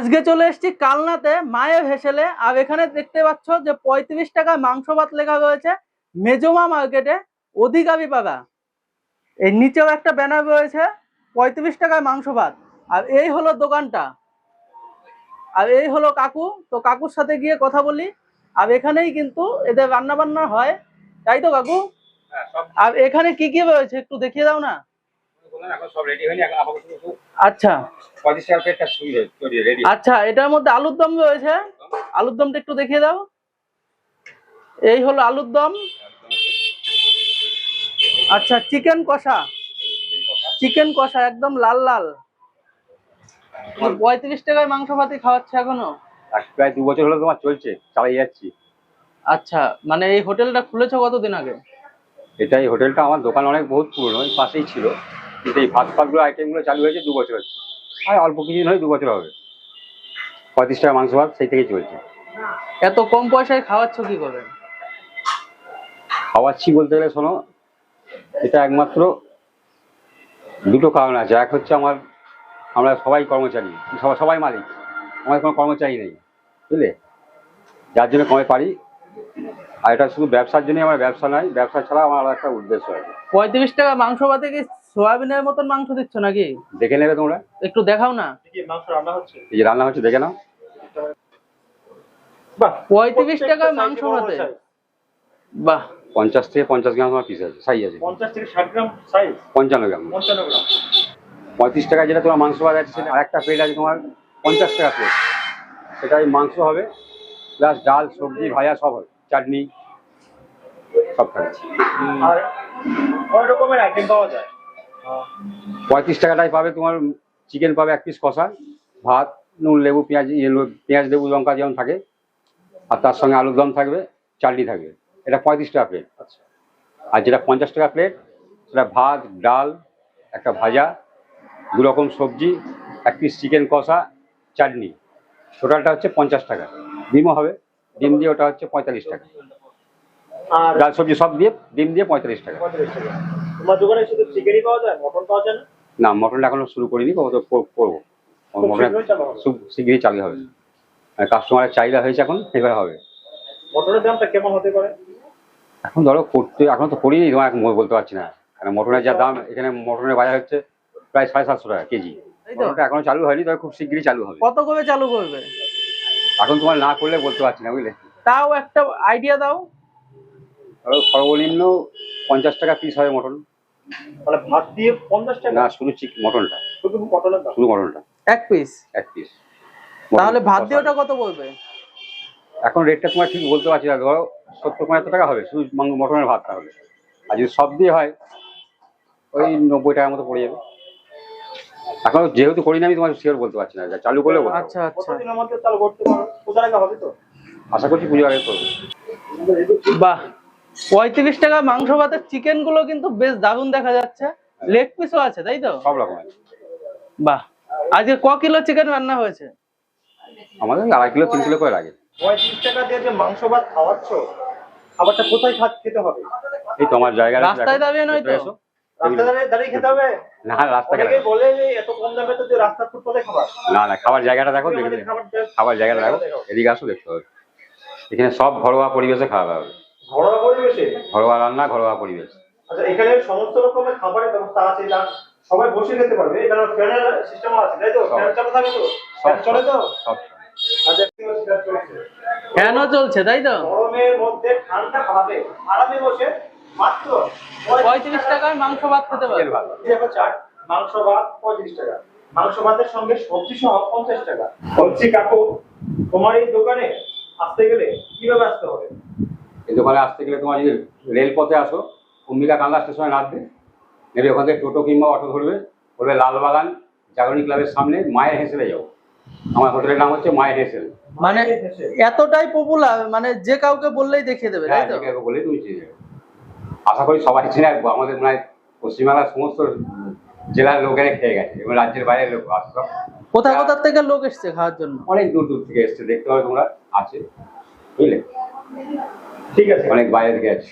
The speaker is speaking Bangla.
আজকে চলে এসেছি কালনাতে মায়ে ভেসেলে। আর এখানে দেখতে পাচ্ছ যে পঁয়ত্রিশ টাকায় মাংস ভাত লেখা রয়েছে মেজমা মার্কেটে অধিকারী পাড়া। এই নিচেও একটা ব্যানার রয়েছে পঁয়ত্রিশ টাকায় মাংস ভাত। আর এই হলো দোকানটা। আর এই হলো কাকু। তো কাকুর সাথে গিয়ে কথা বলি। আর এখানেই কিন্তু এদের রান্না বান্না হয়। তাই তো কাকু? হ্যাঁ, আর এখানে কি কি রয়েছে একটু দেখিয়ে দাও না। আচ্ছা। আচ্ছা এটার মধ্যে আলুর দম রয়েছে। আলুর দমটা একটু দেখিয়ে দাও। এই হলো আলুর দম। আচ্ছা চিকেন কষা। চিকেন কষা একদম লাল লাল। পঁয়ত্রিশ টাকায় মাংস ভাতি খাওয়াচ্ছে এখনও? প্রায় দু বছর হলো তোমার চলছে চালিয়ে যাচ্ছি। আচ্ছা মানে এই হোটেলটা খুলেছো কতদিন আগে? এটাই হোটেলটা আমার দোকান অনেক বহুত পুরনো ওই পাশেই ছিল। কিন্তু এই ভাত ফাতগুলো আইটেমগুলো চালু হয়েছে দু বছর হচ্ছে। আর অল্প কিছুদিন হয় দু বছর হবে। পঁয়ত্রিশ টাকা মাংস ভাত সেই থেকেই চলছে। এত কম পয়সায় খাওয়াচ্ছ কি করে? খাওয়াচ্ছি বলতে গেলে শোনো এটা একমাত্র দুটো কারণ আছে। এক হচ্ছে আমার আমরা সবাই কর্মচারী সবাই সবাই মালিক। আমাদের কোনো কর্মচারী নেই বুঝলে? যার জন্য কমে পারি। আর এটা শুধু ব্যবসার জন্যই আমার ব্যবসা নয় ব্যবসা ছাড়া আমার একটা উদ্দেশ্য আছে। পঁয়ত্রিশ টাকা মাংস ভাতে কি সোয়াবিনের মতন মাংস দিচ্ছ নাকি? দেখে নেবে তোমরা। একটু দেখাও না। এই যে রান্না হচ্ছে দেখে নাও। পঁয়ত্রিশ টাকায় মাংস ভাতে বাহ। পঞ্চাশ থেকে পঞ্চাশ গ্রাম তোমার পিস আছে সাইজ আছে। পঞ্চাশ থেকে ষাট গ্রাম সাইজ পঞ্চান্ন গ্রাম। পঞ্চান্ন গ্রাম। পঁয়ত্রিশ টাকা যেটা তোমার মাংস পাওয়া যাচ্ছে সেটা আরেকটা প্লেট আছে তোমার পঞ্চাশ টাকা প্লেট সেটাই মাংস হবে প্লাস ডাল সবজি ভাজা সব হবে চাটনি সব থাকছে আর অনেক রকমের আইটেম পাওয়া যায়। পঁয়ত্রিশ টাকাটাই পাবে তোমার চিকেন পাবে এক পিস কষা ভাত নুন লেবু পেঁয়াজ ইয়ে পেঁয়াজ লেবু লঙ্কা যেমন থাকে আর তার সঙ্গে আলুর দম থাকবে চাটনি থাকবে। এটা পঁয়ত্রিশ টাকা প্লেট আচ্ছা। আর যেটা পঞ্চাশ টাকা প্লেট সেটা ভাত ডাল একটা ভাজা দু রকম সবজি এক পিস চিকেন কষা চাটনি। টোটালটা হচ্ছে পঞ্চাশ টাকা। ডিমও হবে। ডিম দিয়ে ওটা হচ্ছে পঁয়তাল্লিশ টাকা। আর ডাল সবজি সব দিয়ে ডিম দিয়ে পঁয়তাল্লিশ টাকা। তোমার দোকানে শুধু চিকেনই পাওয়া যায় মটন পাওয়া যায় না? না মটনটা এখনও শুরু করিনি করব। খুব শীঘ্রই চালু হবে। কাস্টমারের চাহিদা হয়েছে এখন এবার হবে। মটনের দামটা কেমন হতে পারে? এখন ধরো করতে এখন তো করিনি তোমার এখন বলতে পারছি না। কারণ মটনের যা দাম এখানে মটনের বাজার হচ্ছে প্রায় সাড়ে সাতশো টাকা কেজি। তো। মটনটা এখনও চালু হয়নি তবে খুব শীঘ্রই চালু হবে। কত করে চালু করবে? এখন তোমার না করলে বলতে পারছি না বুঝলে? তাও একটা আইডিয়া দাও। ধরো সর্বনিম্ন পঞ্চাশ টাকা পিস হবে মটন। মানে ভাত দিয়ে পঞ্চাশ টাকা? না শুধু চিক মটনটা। শুধু মটনের দাম শুধু মটনটা। এক পিস এক পিস তাহলে ভাত দিয়ে ওটা কত পড়বে এখন রেটটা তোমার ঠিক বলতে পারছি না ধরো সত্তর পঁচাত্তর টাকা হবে শুধু মটনের ভাতটা হবে আর যদি সব দিয়ে হয় ওই নব্বই টাকার মতো পড়ে যাবে। এখন যেহেতু করি না আমি তোমার শিওর বলতে পারছি না চালু করলে বলব আচ্ছা আচ্ছা। চালু করতে পারো? কোথা টাকা হবে তো? আশা করছি পুজো আগে করব বাহ। পঁয়ত্রিশ টাকা মাংস ভাতের চিকেনগুলো কিন্তু বেশ দারুণ দেখা যাচ্ছে। লেগ পিসও আছে তাই তো? সব রকমের বাহ। আজকে ক কিলো চিকেন রান্না হয়েছে? আমাদের আড়াই কিলো তিন কিলো করে লাগে। পঁয়ত্রিশ টাকা দিয়ে যে মাংস ভাত খাওয়াচ্ছ খাবারটা কোথায় খাত খেতে হবে? এই তো আমার জায়গা রাস্তায় দাঁড়িয়ে নয় তো? রাস্তা দাঁড়িয়ে দাঁড়িয়ে খেতে হবে? না রাস্তা কেন? অনেকে বলে যে এত কম দামে তো যে রাস্তার ফুটপাতে খাবার। না না খাবার জায়গাটা দেখো খাবার জায়গাটা দেখো। এদিকে আসো দেখতে হবে। এখানে সব ঘরোয়া পরিবেশে খাওয়া হবে। ঘরোয়া রান্না ঘরোয়া পরিবেশ। আচ্ছা এখানে সমস্ত রকমের খাবারের ব্যবস্থা আছে যা সবাই বসে খেতে পারবে। এখানে ফ্যানের সিস্টেম আছে তাই তো? সব। ফ্যান চালু থাকে তো? সব ফ্যান চলে তো? সব আচ্ছা আছে, ফ্যান চলছে। ফ্যানও চলছে তাই তো? গরমের মধ্যে ঠান্ডা ভাবে। আরামে বসে মাত্র পঁয়ত্রিশ টাকায় মাংস ভাত খেতে পারবে চাট মাংস ভাত পঁয়ত্রিশ টাকা। মাংস ভাতের সঙ্গে সবজি সহ পঞ্চাশ টাকা। বলছি কাকু তোমার এই দোকানে আসতে গেলে কীভাবে আসতে হবে? দোকানে আসতে গেলে তোমার যদি রেলপথে আসো অম্বিকা কান্দা স্টেশনে নামবে নেবে ওখান থেকে টোটো কিংবা অটো ধরবে বলবে লালবাগান জাগরণী ক্লাবের সামনে মায়ের হেসেলে যাও। আমার হোটেলের নাম হচ্ছে মায়ের হেসেল। মানে এতটাই পপুলার মানে যে কাউকে বললেই দেখিয়ে দেবে তাই তো? হ্যাঁ বলে তুমি চিনে যাবে। আশা করি সবাই চিনে রাখব আমাদের মানে পশ্চিমবাংলার সমস্ত জেলার লোকেরা খেয়ে গেছে এবং রাজ্যের বাইরের লোক আসছে সব। কোথা কোথা থেকে লোক এসছে খাওয়ার জন্য? অনেক দূর দূর থেকে এসছে দেখতে পাবে তোমরা আছে বুঝলে? ঠিক আছে। অনেক বাইরে আছে